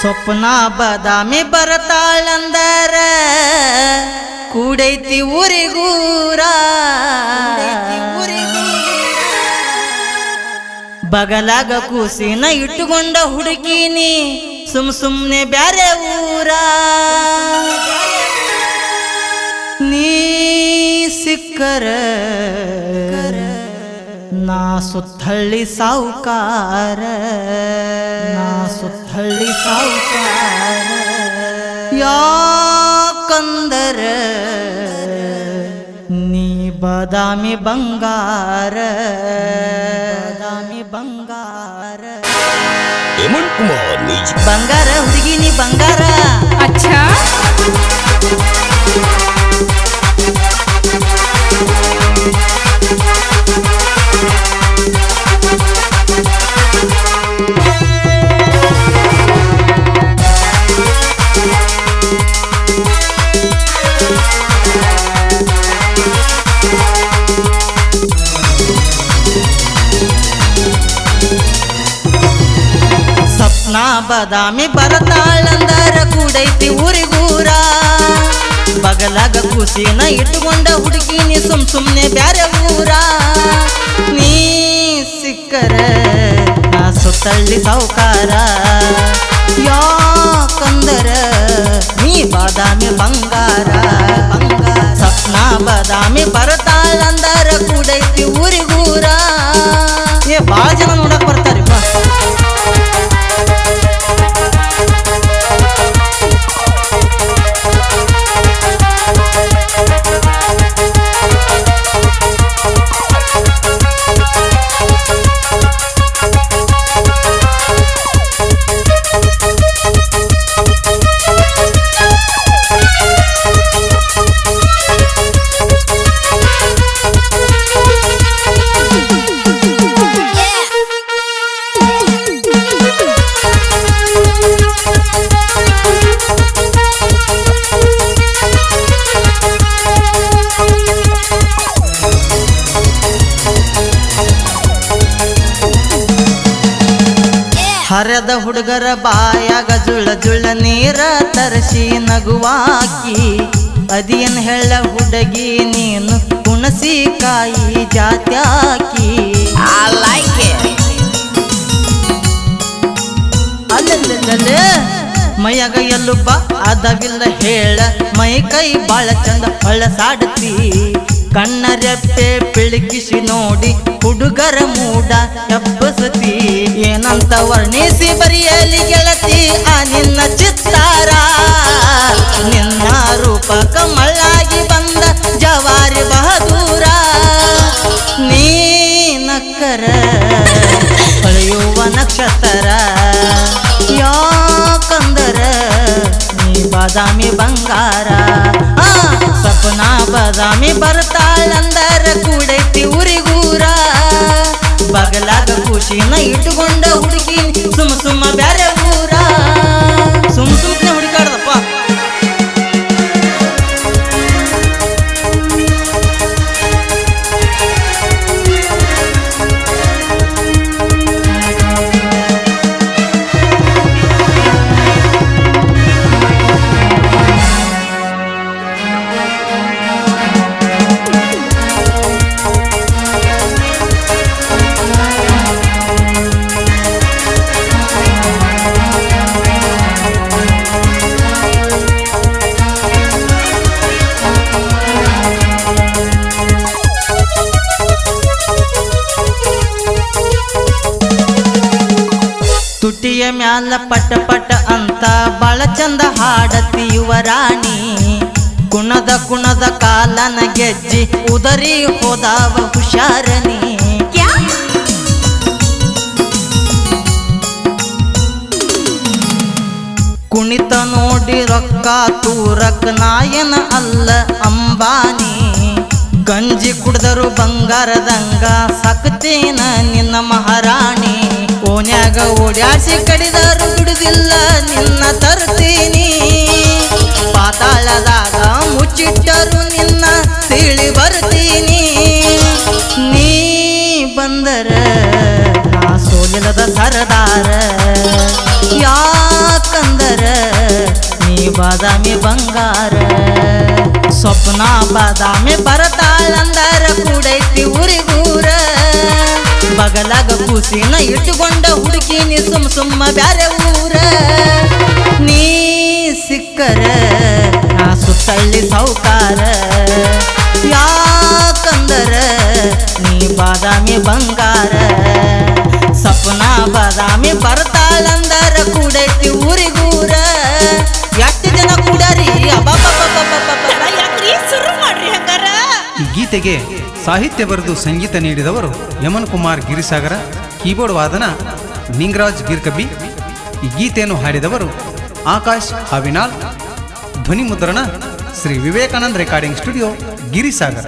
ಸ್ವಪ್ನ ಬದಾಮಿ ಬರತಾಳಂದರ. ಕೂಡೈತಿ ಊರಿಗೂರ ಬಗಲಾಗ ಕೂಸಿನ ಇಟ್ಟುಕೊಂಡ ಹುಡುಕಿನಿ ಸುಮ್ ಸುಮ್ನೆ ಬ್ಯಾರೆ ಊರ. ನೀ ಸಿಕ್ಕರ. ನಾ ಸುತ್ತಳ್ಳಿ ಸಾವುಕಾರ. ನಾ ಸುತ್ತಳ್ಳಿ ಸಾವುಕಾರ. ಯಾಕಂದರ ನೀ ಬಾದಾಮಿ ಬಂಗಾರ. ಬಾದಾಮಿ ಬಂಗಾರ. ಬಂಗಾರ ಹುಡುಗಿ ನೀ ಬಂಗಾರ. ಅಚ್ಚಾ. ಸಪ್ನ ಬಾದಾಮಿ ಬರತಾಳಂದರ ಕೂಡೈತಿ ಊರಿಗೂರ ಬಗಲಾಗ ಕೂಸಿನ ಇಟ್ಟುಕೊಂಡ ಹುಡುಗಿನಿ ಸುಮ್ ಸುಮ್ನೆ ಬ್ಯಾರೆ ಊರ ನೀ ಸಿಕ್ಕರ ನಾ ಸುತ್ತಳ್ಳಿ ಸಾವುಕಾರ ಯಾಕಂದರ ನೀ ಬಾದಾಮಿ ಬಂಗಾರ ಸಪ್ನ ಬಾದಾಮಿ ಬರತಾಳಂದರ ಕೂಡೈತಿ ಊರಿಗೂರ ಹರದ ಹುಡುಗರ ಬಾಯಾಗ ಜುಳ ಜುಳ ನೀರ ತರಿಸಿ ನಗುವಾಕಿ ಅದಿಯನ್ ಹೇಳ ಹುಡುಗಿ ನೀನು ಕುಣಸಿ ಕಾಯಿ ಜಾತ್ಯಾಕಿ ಮೈಯಾಗ ಎಲ್ಲುಪ್ಪ ಅದವಿಲ್ಲ ಹೇಳ. ಮೈ ಕೈ ಬಾಳ ಚಂದ ಹೊಳಸಾಡ್ತಿ ಕಣ್ಣ ರೆಪ್ಪೆ ಪಿಳುಕಿಸಿ ನೋಡಿ ಹುಡುಗರ ಮೂಡ ಏನಂತ ವರ್ಣಿಸಿ ಬರೆಯಲಿ ಗೆಳತಿ, ಆ ನಿನ್ನ ಚಿತ್ತಾರ. ನಿನ್ನ ರೂಪ ಕಮಳಾಗಿ ಬಂದ ಜವಾರಿ ಬಹದೂರ ನೀ ಹೊಳೆಯುವ ನಕ್ಷತ್ರ. ಯಾಕಂದರ ನೀ ಬಾದಾಮಿ ಬಂಗಾರ? ಸಪನಾ ಬಾದಾಮಿ ಬರ್ತಾಳಂದರ ಕೂಡೈತಿ ಖುಷಿನ ಇಟ್ಟುಕೊಂಡ ಹುಡುಗಿ ಸುಮ್ಮ ತುಟಿಯ ಮ್ಯಾಲ ಪಟ ಪಟ ಅಂತ ಬಾಳ ಚಂದ ಹಾಡತಿ ಯುವರಾಣಿ ಕುಣದ ಕುಣದ ಕಾಲನ ಗೆಜ್ಜಿ ಉದರಿ ಹೋದಾವ ಹುಷಾರನಿ. ಕುಣಿತ ನೋಡಿ ರೊಕ್ಕ ತೂರಕ್ ನಾಯನ ಅಲ್ಲ ಅಂಬಾನಿ. ಗಂಜಿ ಕುಡಿದರು ಬಂಗಾರದಂಗ ಸಕ್ತೇನ ನಿನ್ನ ಮಹಾರಾಣಿ. ಓನ್ಯಾಗ ಓಡ್ಯಾಸಿ ಕಡಿದರು ಬಿಡುದಿಲ್ಲ ನಿನ್ನ ತರ್ತೀನಿ ಪಾತಾಳದಾಗ ಮುಚ್ಚಿಟ್ಟರು ನಿನ್ನ ತಿಳಿ ಬರ್ತೀನಿ ನೀ ಬಂದರ ನಾ ಸೋಲಿಲ್ಲದ ಸರದಾರ. ಯಾಕ ಯಾಕಂದರ ನೀ ಬಾದಾಮಿ ಬಂಗಾರ. ಸ್ವಪ್ನ ಬಾದಾಮಿ ಬರತಾಳಂದರ ಕೂಡೈತಿ ಊರಿಗೂರ ಬಗಲಾಗ ಕೂಸಿನ ಇಟ್ಟುಕೊಂಡ ಹುಡುಕಿನಿ ಸುಮ್ ಸುಮ್ಮ ಬ್ಯಾರೆ ಊರ. ನೀ ಸಿಕ್ಕರ, ನಾ ಸುತ್ತಳ್ಳಿ ಸೌಕಾರ ಯಾಕಂದರ, ನೀ ಬಾದಾಮಿ ಬಂಗಾರ. ಗೀತೆಗೆ ಸಾಹಿತ್ಯ ಬರೆದು ಸಂಗೀತ ನೀಡಿದವರು ಯಮನ್ ಕುಮಾರ್ ಗಿರಿಸಾಗರ, ಕೀಬೋರ್ಡ್ ವಾದನ ನಿಂಗರಾಜ್ ಗಿರ್ಕಬಿ ಈ ಗೀತೆಯನ್ನು ಹಾಡಿದವರು ಆಕಾಶ್ ಹಾವಿನಾಲ್ ಧ್ವನಿ ಮುದ್ರಣ ಶ್ರೀ ವಿವೇಕಾನಂದ್ ರೆಕಾರ್ಡಿಂಗ್ ಸ್ಟುಡಿಯೋ ಗಿರಿಸಾಗರ.